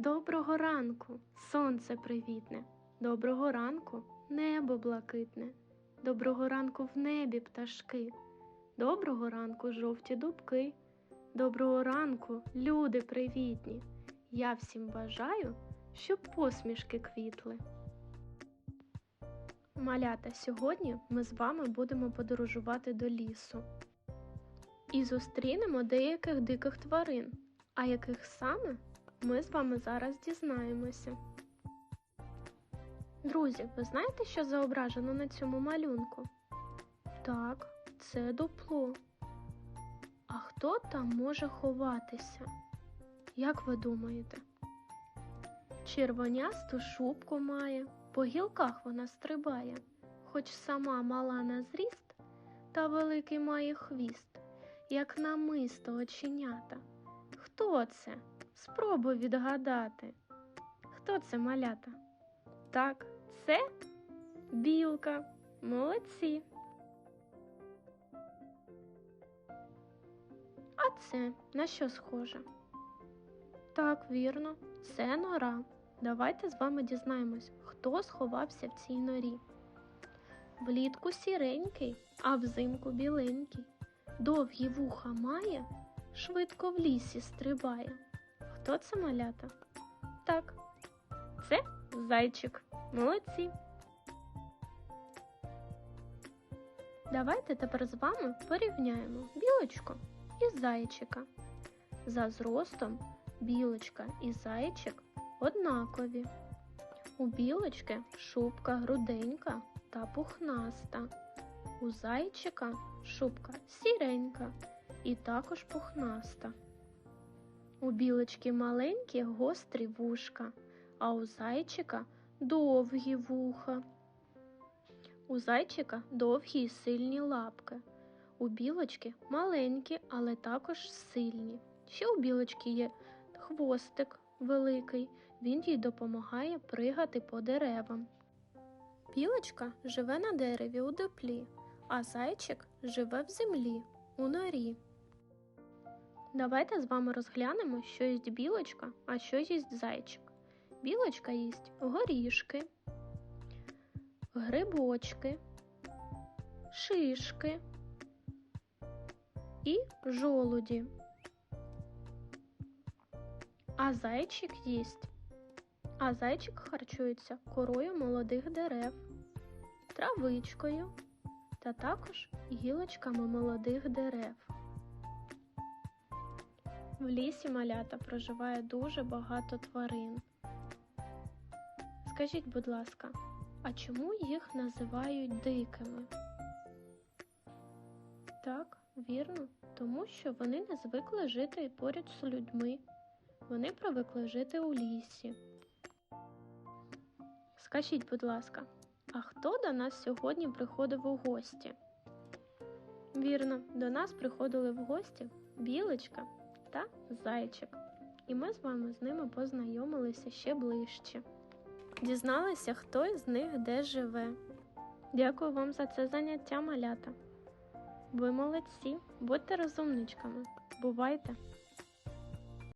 Доброго ранку, сонце привітне, доброго ранку, небо блакитне, доброго ранку в небі пташки, доброго ранку жовті дубки, доброго ранку, люди привітні. Я всім бажаю, щоб посмішки квітли. Малята, сьогодні ми з вами будемо подорожувати до лісу і зустрінемо деяких диких тварин. А яких саме ми з вами зараз дізнаємося. Друзі, ви знаєте, що зображено на цьому малюнку? Так, це дупло. А хто там може ховатися? Як ви думаєте? Червонясту шубку має, по гілках вона стрибає, хоч сама мала на зріст, та великий має хвіст, як намисто оченята. Хто це? Спробуй відгадати. Хто це малята? Так, це білка. Молодці. А це на що схоже? Так, вірно, це нора. Давайте з вами дізнаємось, хто сховався в цій норі. Влітку сіренький, а взимку біленький. Довгі вуха має, швидко в лісі стрибає. Хто це малята? Так, це зайчик. Молодці. Давайте тепер з вами порівняємо білочку і зайчика. За зростом білочка і зайчик однакові. У білочки шубка груденька та пухнаста. У зайчика шубка сіренька і також пухнаста. У білочки маленькі гострі вушка, а у зайчика довгі вуха. У зайчика довгі й сильні лапки. У білочки маленькі, але також сильні. Ще у білочки є хвостик великий, він їй допомагає пригати по деревам. Білочка живе на дереві у дуплі, а зайчик живе в землі у норі. Давайте з вами розглянемо, що їсть білочка, а що їсть зайчик. Білочка їсть горішки, грибочки, шишки і жолуді. А зайчик їсть. А зайчик харчується корою молодих дерев, травичкою та також гілочками молодих дерев. В лісі малята проживає дуже багато тварин. Скажіть, будь ласка, а чому їх називають дикими? Так, вірно, тому що вони не звикли жити поряд з людьми. Вони привикли жити у лісі. Скажіть, будь ласка, а хто до нас сьогодні приходив у гості? Вірно, до нас приходили в гості білочка та зайчик. І ми з вами з ними познайомилися ще ближче. Дізналися, хто із них де живе. Дякую вам за це заняття, малята. Ви молодці, будьте розумничками. Бувайте!